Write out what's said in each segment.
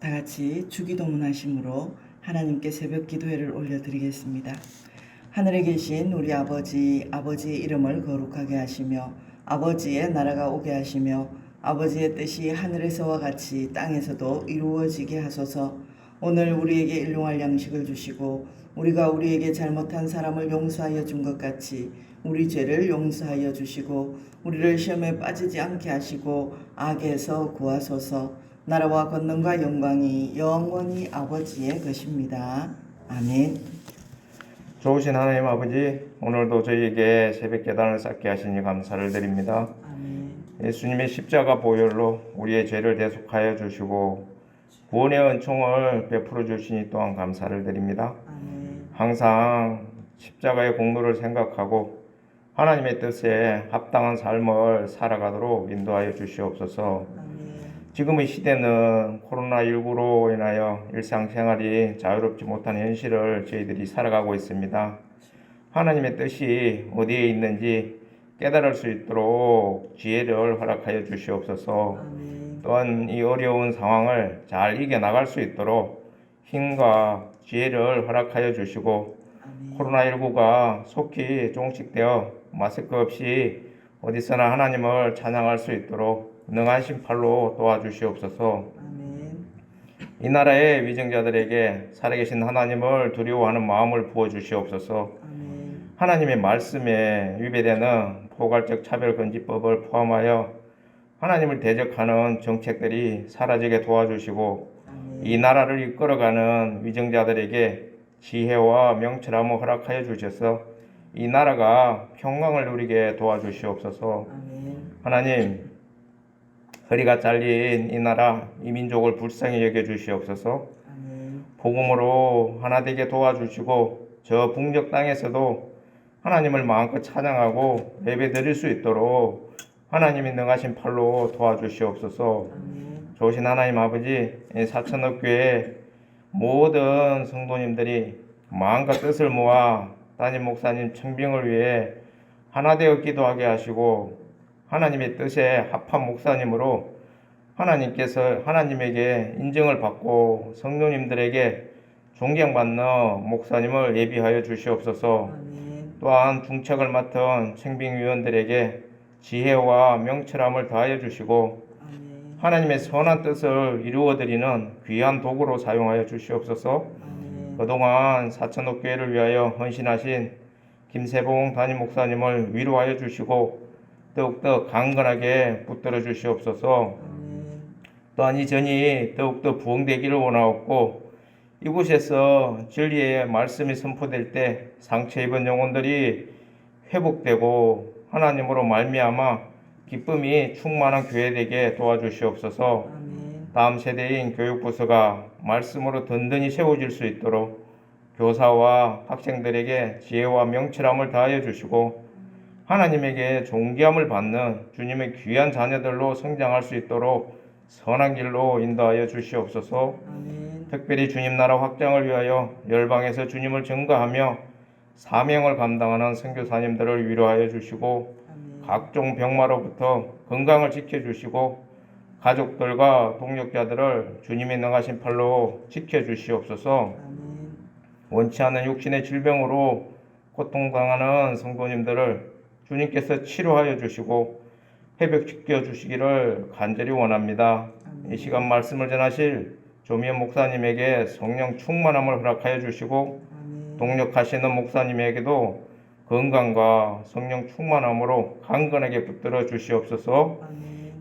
다 같이 주기도문 하심으로 하나님께 새벽 기도회를 올려드리겠습니다. 하늘에 계신 우리 아버지, 아버지의 이름을 거룩하게 하시며 아버지의 나라가 오게 하시며 아버지의 뜻이 하늘에서와 같이 땅에서도 이루어지게 하소서. 오늘 우리에게 일용할 양식을 주시고 우리가 우리에게 잘못한 사람을 용서하여 준 것 같이 우리 죄를 용서하여 주시고 우리를 시험에 빠지지 않게 하시고 악에서 구하소서. 나라와 권능과 영광이 영원히 아버지의 것입니다. 아멘. 좋으신 하나님 아버지, 오늘도 저희에게 새벽 계단을 쌓게 하시니 감사를 드립니다. 아멘. 예수님의 십자가 보혈로 우리의 죄를 대속하여 주시고 구원의 은총을 베풀어 주시니 또한 감사를 드립니다. 아멘. 항상 십자가의 공로를 생각하고 하나님의 뜻에 합당한 삶을 살아가도록 인도하여 주시옵소서. 아멘. 지금의 시대는 코로나19로 인하여 일상생활이 자유롭지 못한 현실을 저희들이 살아가고 있습니다. 하나님의 뜻이 어디에 있는지 깨달을 수 있도록 지혜를 허락하여 주시옵소서. 아멘. 또한 이 어려운 상황을 잘 이겨나갈 수 있도록 힘과 지혜를 허락하여 주시고 아멘. 코로나19가 속히 종식되어 마스크 없이 어디서나 하나님을 찬양할 수 있도록 능하신 팔로 도와주시옵소서. 아멘. 이 나라의 위정자들에게 살아계신 하나님을 두려워하는 마음을 부어주시옵소서. 아멘. 하나님의 말씀에 위배되는 포괄적 차별금지법을 포함하여 하나님을 대적하는 정책들이 사라지게 도와주시고 아멘. 이 나라를 이끌어가는 위정자들에게 지혜와 명철함을 허락하여 주셔서 이 나라가 평강을 누리게 도와주시옵소서. 아멘. 하나님 허리가 잘린 이 나라 이 민족을 불쌍히 여겨 주시옵소서. 복음으로 하나 되게 도와주시고 저 북녘 땅에서도 하나님을 마음껏 찬양하고 예배 드릴 수 있도록 하나님이 능하신 팔로 도와주시옵소서. 좋으신 하나님 아버지 이 사천억 교회 모든 성도님들이 마음과 뜻을 모아 담임 목사님 청빙을 위해 하나 되어 기도하게 하시고 하나님의 뜻에 합한 목사님으로 하나님께서 하나님에게 인정을 받고 성도님들에게 존경받는 목사님을 예비하여 주시옵소서. 아멘. 또한 중책을 맡은 청빙위원들에게 지혜와 명철함을 더하여 주시고 아멘. 하나님의 선한 뜻을 이루어드리는 귀한 도구로 사용하여 주시옵소서. 아멘. 그동안 사천옥 교회를 위하여 헌신하신 김세봉 담임 목사님을 위로하여 주시고 더욱더 강건하게 붙들어 주시옵소서. 또한 이 전이 더욱더 부흥되기를 원하옵고 이곳에서 진리의 말씀이 선포될 때 상처 입은 영혼들이 회복되고 하나님으로 말미암아 기쁨이 충만한 교회 되게 도와주시옵소서. 다음 세대인 교육부서가 말씀으로 든든히 세워질 수 있도록 교사와 학생들에게 지혜와 명철함을 다하여 주시고 하나님에게 존귀함을 받는 주님의 귀한 자녀들로 성장할 수 있도록 선한 길로 인도하여 주시옵소서. 아멘. 특별히 주님 나라 확장을 위하여 열방에서 주님을 증거하며 사명을 감당하는 선교사님들을 위로하여 주시고 아멘. 각종 병마로부터 건강을 지켜 주시고 가족들과 동력자들을 주님의 능하신 팔로 지켜 주시옵소서. 아멘. 원치 않는 육신의 질병으로 고통당하는 성도님들을 주님께서 치료하여 주시고 회복시켜 주시기를 간절히 원합니다. 이 시간 말씀을 전하실 조미연 목사님에게 성령 충만함을 허락하여 주시고. 동력하시는 목사님에게도 건강과 성령 충만함으로 강건하게 붙들어 주시옵소서.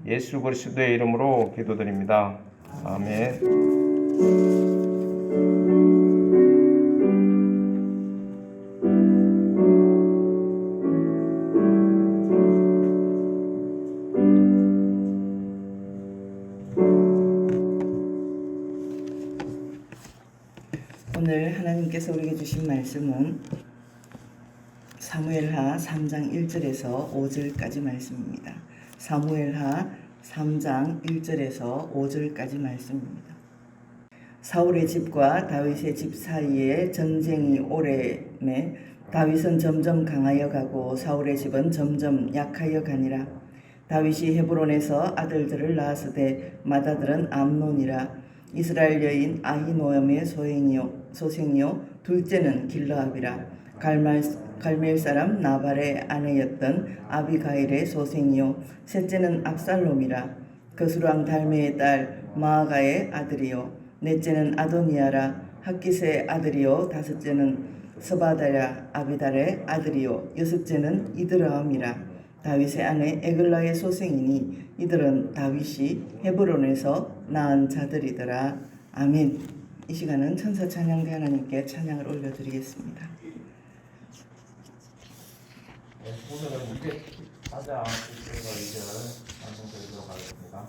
예수 그리스도의 이름으로 기도드립니다. 아멘. 말씀은 사무엘하 3장 1절에서 5절까지 말씀입니다. 사무엘하 3장 1절에서 5절까지 말씀입니다. 사울의 집과 다윗의 집 사이에 전쟁이 오래매 다윗은 점점 강하여 가고 사울의 집은 점점 약하여 가니라. 다윗이 헤브론에서 아들들을 낳았으되 맏아들은 암논이라. 이스라엘 여인 아히노염의 소행이요 소생이요 둘째는 길르압이라 갈말 갈멜 사람 나발의 아내였던 아비가일의 소생이요. 셋째는 압살롬이라 거수랑 달메의 딸 마아가의 아들이요. 넷째는 아도니아라 학기스의 아들이요. 다섯째는 서바다야 아비달의 아들이요. 여섯째는 이드라함이라 다윗의 아내 에글라의 소생이니 이들은 다윗이 헤브론에서 낳은 자들이더라. 아멘 이 시간은 천사 찬양대 하나님께 찬양을 올려드리겠습니다. 네, 오늘은 204장 1절과 2절 완성드리도록 하겠습니다.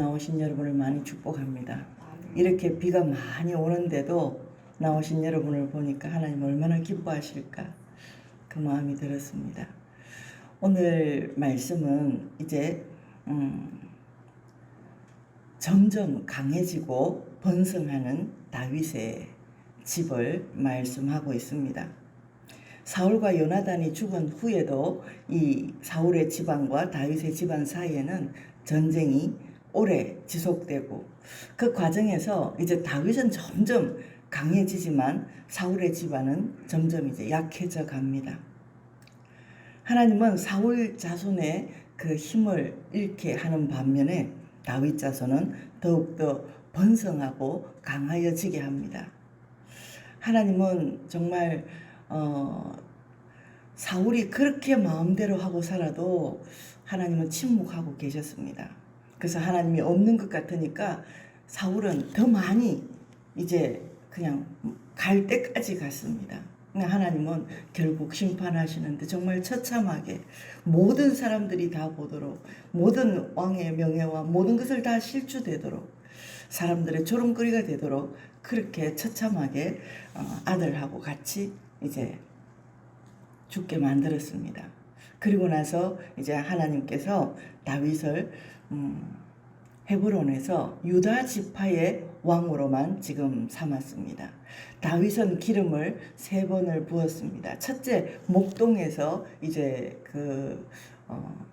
나오신 여러분을 많이 축복합니다. 이렇게 비가 많이 오는데도 나오신 여러분을 보니까 하나님 얼마나 기뻐하실까 그 마음이 들었습니다. 오늘 말씀은 이제 음, 점점 강해지고 번성하는 다윗의 집을 말씀하고 있습니다. 사울과 요나단이 죽은 후에도 이 사울의 집안과 다윗의 집안 사이에는 전쟁이 오래 지속되고 그 과정에서 이제 다윗은 점점 강해지지만 사울의 집안은 점점 이제 약해져 갑니다. 하나님은 사울 자손의 그 힘을 잃게 하는 반면에 다윗 자손은 더욱더 번성하고 강하여지게 합니다. 하나님은 정말 어, 사울이 그렇게 마음대로 하고 살아도 하나님은 침묵하고 계셨습니다. 그래서 하나님이 없는 것 같으니까 사울은 더 많이 이제 그냥 갈 때까지 갔습니다. 하나님은 결국 심판하시는데 정말 처참하게 모든 사람들이 다 보도록 모든 왕의 명예와 모든 것을 다 실추되도록 사람들의 조롱거리가 되도록 그렇게 처참하게 어, 아들하고 같이 이제 죽게 만들었습니다. 그리고 나서 이제 하나님께서 다윗을 음, 헤브론에서 유다 지파의 왕으로만 지금 삼았습니다. 다윗은 기름을 세 번을 부었습니다. 첫째 목동에서 이제 그 어,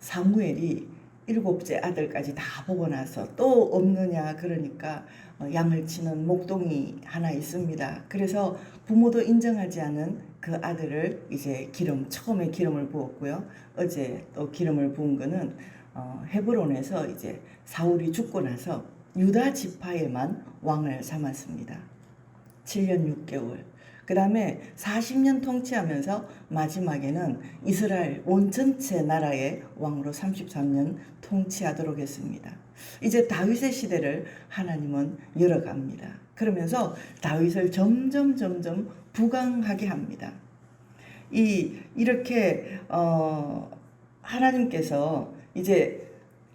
사무엘이 일곱째 아들까지 다 보고 나서 또 없느냐 그러니까 어, 양을 치는 목동이 하나 있습니다. 그래서 부모도 인정하지 않은 그 아들을 이제 기름 처음에 기름을 부었고요. 어제 또 기름을 부은 거는 어, 헤브론에서 이제 사울이 죽고 나서 유다 지파에만 왕을 삼았습니다. 7년 6개월. 그 다음에 40년 통치하면서 마지막에는 이스라엘 온 전체 나라의 왕으로 33년 통치하도록 했습니다. 이제 다윗의 시대를 하나님은 열어갑니다. 그러면서 다윗을 점점 점점 부강하게 합니다. 이 이렇게 어 하나님께서 이제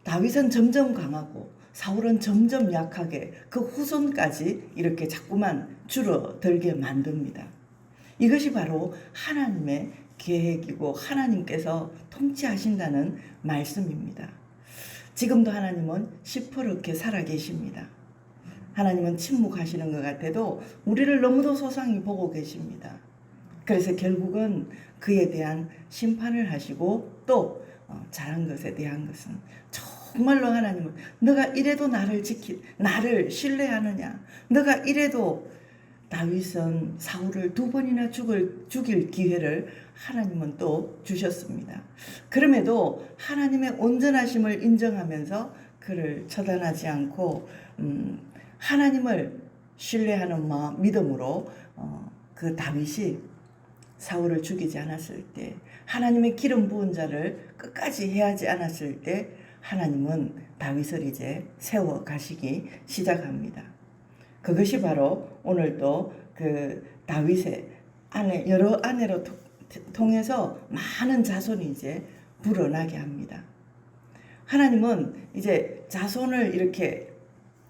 다윗은 점점 강하고 사울은 점점 약하게 그 후손까지 이렇게 자꾸만 줄어들게 만듭니다. 이것이 바로 하나님의 계획이고 하나님께서 통치하신다는 말씀입니다. 지금도 하나님은 시퍼렇게 살아 계십니다. 하나님은 침묵하시는 것 같아도 우리를 너무도 소상히 보고 계십니다. 그래서 결국은 그에 대한 심판을 하시고 또 어, 잘한 것에 대한 것은 정말로 하나님은 너가 이래도 나를 지키 나를 신뢰하느냐 너가 이래도 다윗은 사울을 두 번이나 죽을 죽일 기회를 하나님은 또 주셨습니다. 그럼에도 하나님의 온전하심을 인정하면서 그를 처단하지 않고 음, 하나님을 신뢰하는 마음 믿음으로 어, 그 다윗이 사울을 죽이지 않았을 때 하나님의 기름 부은 자를 끝까지 해하지 않았을 때 하나님은 다윗을 이제 세워 가시기 시작합니다. 그것이 바로 오늘도 그 다윗의 아내 여러 아내로 통- 통해서 많은 자손이 이제 불어나게 합니다. 하나님은 이제 자손을 이렇게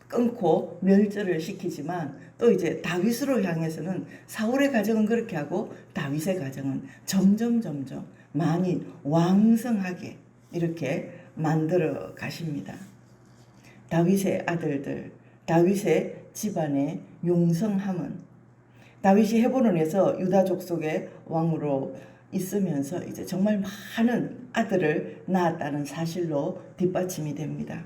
끊고 멸절을 시키지만 또 이제 다윗으로 향해서는 사울의 가정은 그렇게 하고 다윗의 가정은 점점 점점 많이 왕성하게 이렇게 만들어 가십니다. 다윗의 아들들, 다윗의 집안의 용성함은 다윗이 헤브론에서 유다 족속의 왕으로 있으면서 이제 정말 많은 아들을 낳았다는 사실로 뒷받침이 됩니다.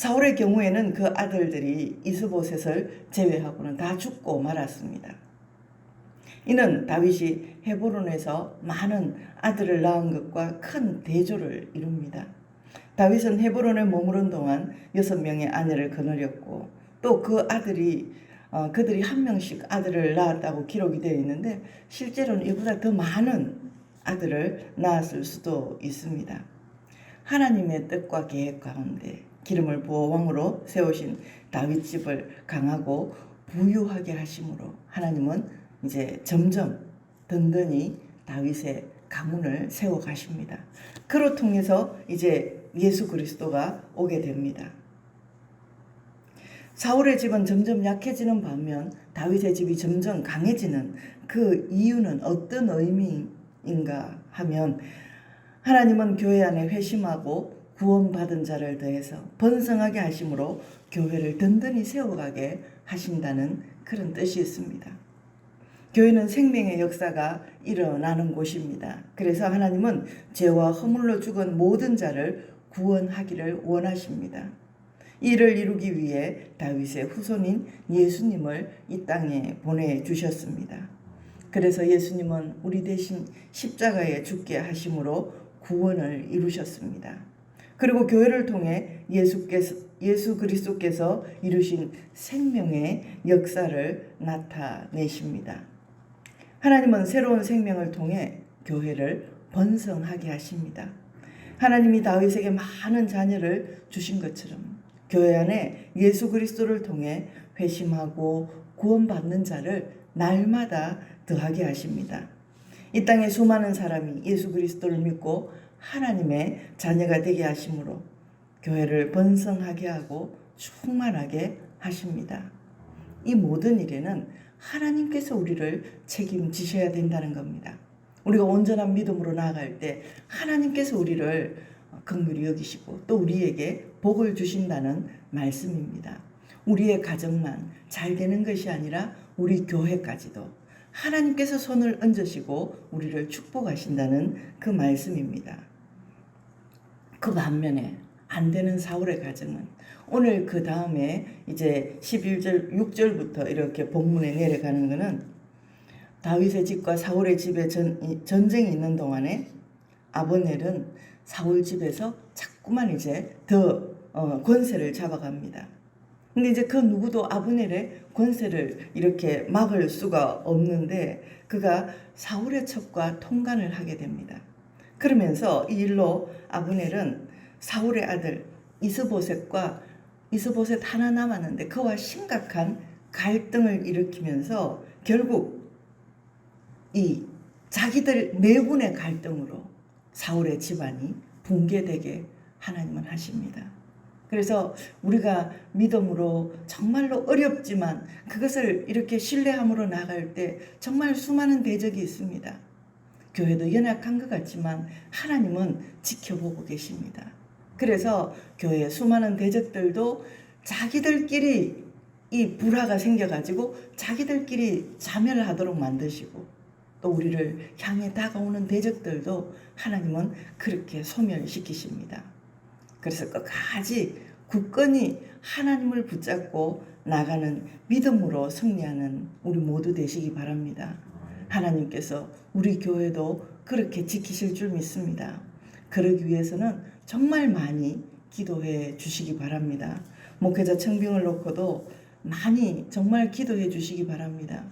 사울의 경우에는 그 아들들이 이스보셋을 제외하고는 다 죽고 말았습니다. 이는 다윗이 헤브론에서 많은 아들을 낳은 것과 큰 대조를 이룹니다. 다윗은 헤브론에 머무른 동안 여섯 명의 아내를 거느렸고 또 그 아들이 어, 그들이 한 명씩 아들을 낳았다고 기록이 되어 있는데 실제로는 이보다 더 많은 아들을 낳았을 수도 있습니다. 하나님의 뜻과 계획 가운데 기름을 부어 왕으로 세우신 다윗 집을 강하고 부유하게 하심으로 하나님은 이제 점점 든든히 다윗의 가문을 세워 가십니다. 그로 통해서 이제 예수 그리스도가 오게 됩니다. 사울의 집은 점점 약해지는 반면 다윗의 집이 점점 강해지는 그 이유는 어떤 의미인가 하면 하나님은 교회 안에 회심하고 구원받은 자를 더해서 번성하게 하심으로 교회를 든든히 세워가게 하신다는 그런 뜻이 있습니다. 교회는 생명의 역사가 일어나는 곳입니다. 그래서 하나님은 죄와 허물로 죽은 모든 자를 구원하기를 원하십니다. 이를 이루기 위해 다윗의 후손인 예수님을 이 땅에 보내주셨습니다. 그래서 예수님은 우리 대신 십자가에 죽게 하심으로 구원을 이루셨습니다. 그리고 교회를 통해 예수께서 예수 그리스도께서 이루신 생명의 역사를 나타내십니다. 하나님은 새로운 생명을 통해 교회를 번성하게 하십니다. 하나님이 다윗에게 많은 자녀를 주신 것처럼 교회 안에 예수 그리스도를 통해 회심하고 구원받는 자를 날마다 더하게 하십니다. 이 땅에 수많은 사람이 예수 그리스도를 믿고 하나님의 자녀가 되게 하심으로 교회를 번성하게 하고 충만하게 하십니다. 이 모든 일에는 하나님께서 우리를 책임지셔야 된다는 겁니다. 우리가 온전한 믿음으로 나아갈 때 하나님께서 우리를 긍휼히 여기시고 또 우리에게 복을 주신다는 말씀입니다. 우리의 가정만 잘 되는 것이 아니라 우리 교회까지도 하나님께서 손을 얹으시고 우리를 축복하신다는 그 말씀입니다. 그 반면에 안 되는 사울의 가정은 오늘 그 다음에 이제 11절 6절부터 이렇게 본문에 내려가는 것은 다윗의 집과 사울의 집에 전, 이- 전쟁이 있는 동안에 아버넬은 사울 집에서 자꾸만 이제 더 어, 권세를 잡아갑니다. 근데 이제 그 누구도 아브넬의 권세를 이렇게 막을 수가 없는데 그가 사울의 첩과 통관을 하게 됩니다. 그러면서 이 일로 아브넬은 사울의 아들 이스보셋과 이스보셋 하나 남았는데 그와 심각한 갈등을 일으키면서 결국 이 자기들 내분의 갈등으로 사울의 집안이 붕괴되게 하나님은 하십니다. 그래서 우리가 믿음으로 정말로 어렵지만 그것을 이렇게 신뢰함으로 나갈 때 정말 수많은 대적이 있습니다. 교회도 연약한 것 같지만 하나님은 지켜보고 계십니다. 그래서 교회 수많은 대적들도 자기들끼리 이 불화가 생겨가지고 자기들끼리 자멸을 하도록 만드시고 또 우리를 향해 다가오는 대적들도 하나님은 그렇게 소멸시키십니다. 그래서 끝까지 굳건히 하나님을 붙잡고 나가는 믿음으로 승리하는 우리 모두 되시기 바랍니다. 하나님께서 우리 교회도 그렇게 지키실 줄 믿습니다. 그러기 위해서는 정말 많이 기도해 주시기 바랍니다. 목회자 청빙을 놓고도 많이 정말 기도해 주시기 바랍니다.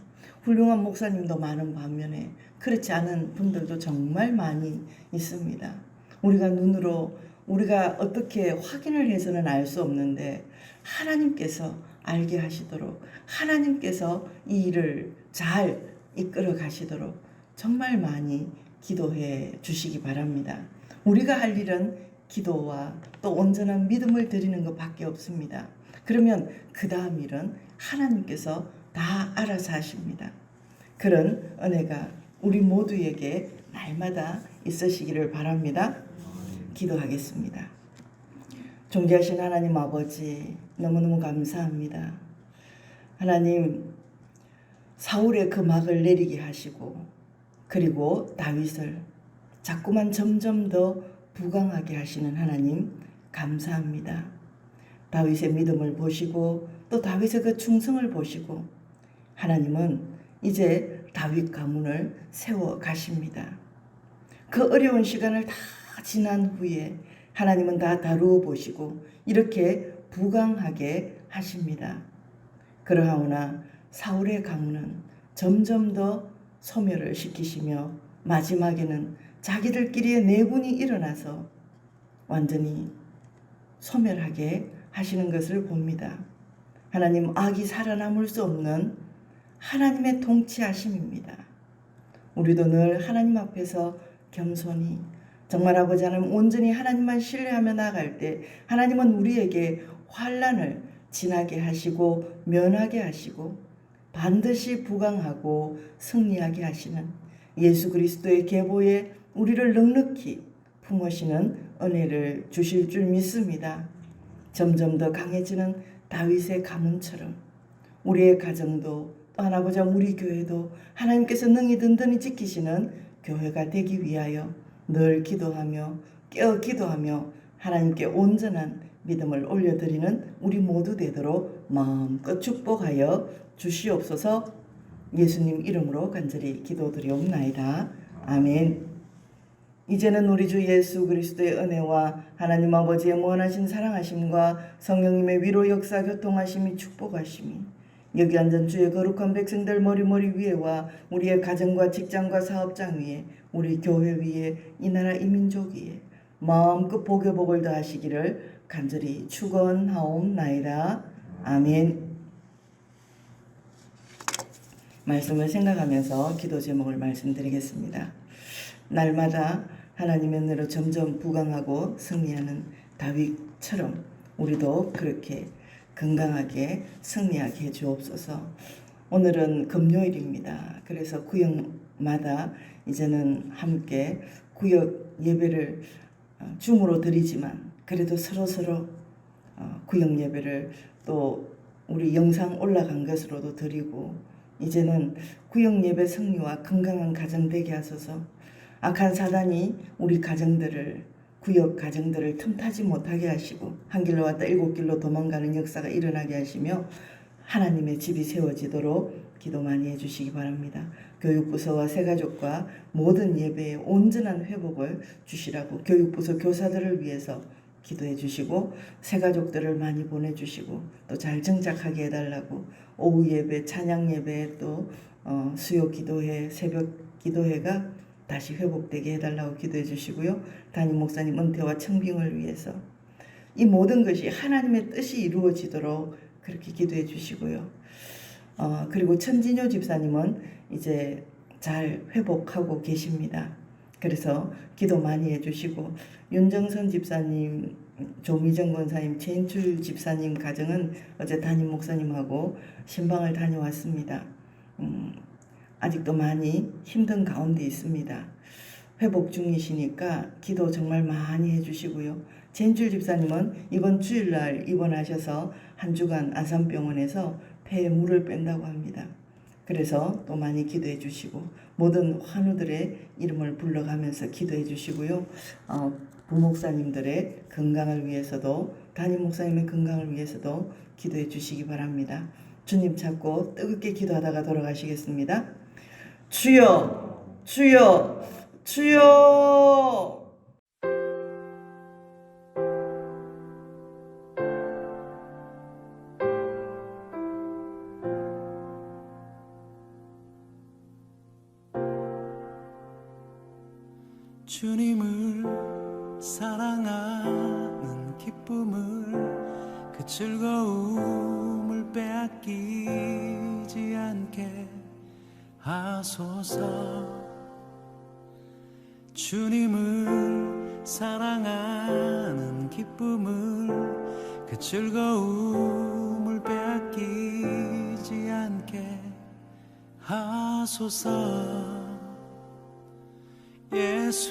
훌륭한 목사님도 많은 반면에 그렇지 않은 분들도 정말 많이 있습니다. 우리가 눈으로 우리가 어떻게 확인을 해서는 알 수 없는데 하나님께서 알게 하시도록 하나님께서 이 일을 잘 이끌어 가시도록 정말 많이 기도해 주시기 바랍니다. 우리가 할 일은 기도와 또 온전한 믿음을 드리는 것밖에 없습니다. 그러면 그 다음 일은 하나님께서 다 알아서 하십니다. 그런 은혜가 우리 모두에게 날마다 있으시기를 바랍니다. 기도하겠습니다. 존귀하신 하나님 아버지 너무너무 감사합니다. 하나님 사울의 그 막을 내리게 하시고 그리고 다윗을 자꾸만 점점 더 부강하게 하시는 하나님 감사합니다. 다윗의 믿음을 보시고 또 다윗의 그 충성을 보시고 하나님은 이제 다윗 가문을 세워 가십니다. 그 어려운 시간을 다 지난 후에 하나님은 다 다루어 보시고 이렇게 부강하게 하십니다. 그러하오나 사울의 가문은 점점 더 소멸을 시키시며 마지막에는 자기들끼리의 내분이 일어나서 완전히 소멸하게 하시는 것을 봅니다. 하나님 악이 살아남을 수 없는 하나님의 통치하심입니다. 우리도 늘 하나님 앞에서 겸손히 정말 아버지 하나님 온전히 하나님만 신뢰하며 나갈 때 하나님은 우리에게 환란을 지나게 하시고 면하게 하시고 반드시 부강하고 승리하게 하시는 예수 그리스도의 계보에 우리를 넉넉히 품으시는 은혜를 주실 줄 믿습니다. 점점 더 강해지는 다윗의 가문처럼 우리의 가정도 또 하나보자 우리 교회도 하나님께서 능히 든든히 지키시는 교회가 되기 위하여 늘 기도하며 깨어 기도하며 하나님께 온전한 믿음을 올려드리는 우리 모두 되도록 마음껏 축복하여 주시옵소서 예수님 이름으로 간절히 기도드리옵나이다. 아멘. 이제는 우리 주 예수 그리스도의 은혜와 하나님 아버지의 무한하신 사랑하심과 성령님의 위로 역사 교통하심이 축복하심이 여기 앉은 주의 거룩한 백성들 머리머리 위에와 우리의 가정과 직장과 사업장 위에 우리 교회 위에 이 나라 이 민족 위에 마음껏 복의 복을 더하시기를 간절히 축원하옵나이다. 아멘. 말씀을 생각하면서 기도 제목을 말씀드리겠습니다. 날마다 하나님의 은혜로 점점 부강하고 승리하는 다윗처럼 우리도 그렇게 건강하게 승리하게 해 주옵소서. 오늘은 금요일입니다. 그래서 구역마다 이제는 함께 구역 예배를 어, 줌으로 드리지만 그래도 서로 서로 어, 구역 예배를 또 우리 영상 올라간 것으로도 드리고 이제는 구역 예배 승리와 건강한 가정 되게 하소서. 악한 사단이 우리 가정들을 구역 가정들을 틈타지 못하게 하시고 한 길로 왔다 일곱 길로 도망가는 역사가 일어나게 하시며 하나님의 집이 세워지도록 기도 많이 해주시기 바랍니다. 교육부서와 새가족과 모든 예배에 온전한 회복을 주시라고 교육부서 교사들을 위해서 기도해 주시고 새 가족들을 많이 보내 주시고 또 잘 정착하게 해 달라고 오후 예배, 찬양 예배 또 어, 수요 기도회, 새벽 기도회가 다시 회복되게 해 달라고 기도해 주시고요. 담임 목사님 은퇴와 청빙을 위해서 이 모든 것이 하나님의 뜻이 이루어지도록 그렇게 기도해 주시고요. 어, 그리고 천진효 집사님은 이제 잘 회복하고 계십니다. 그래서 기도 많이 해주시고 윤정선 집사님, 조미정 권사님, 최인출 집사님 가정은 어제 담임 목사님하고 신방을 다녀왔습니다. 음, 아직도 많이 힘든 가운데 있습니다. 회복 중이시니까 기도 정말 많이 해주시고요. 최인출 집사님은 이번 주일날 입원하셔서 한 주간 아산병원에서 폐에 물을 뺀다고 합니다. 그래서 또 많이 기도해 주시고 모든 환우들의 이름을 불러가면서 기도해 주시고요. 어, 부목사님들의 건강을 위해서도 담임 목사님의 건강을 위해서도 기도해 주시기 바랍니다. 주님 찾고 뜨겁게 기도하다가 돌아가시겠습니다. 주여, 주여, 주여.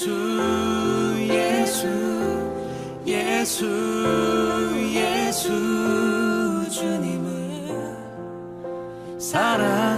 예수 예수 예수 예수 주님을 사랑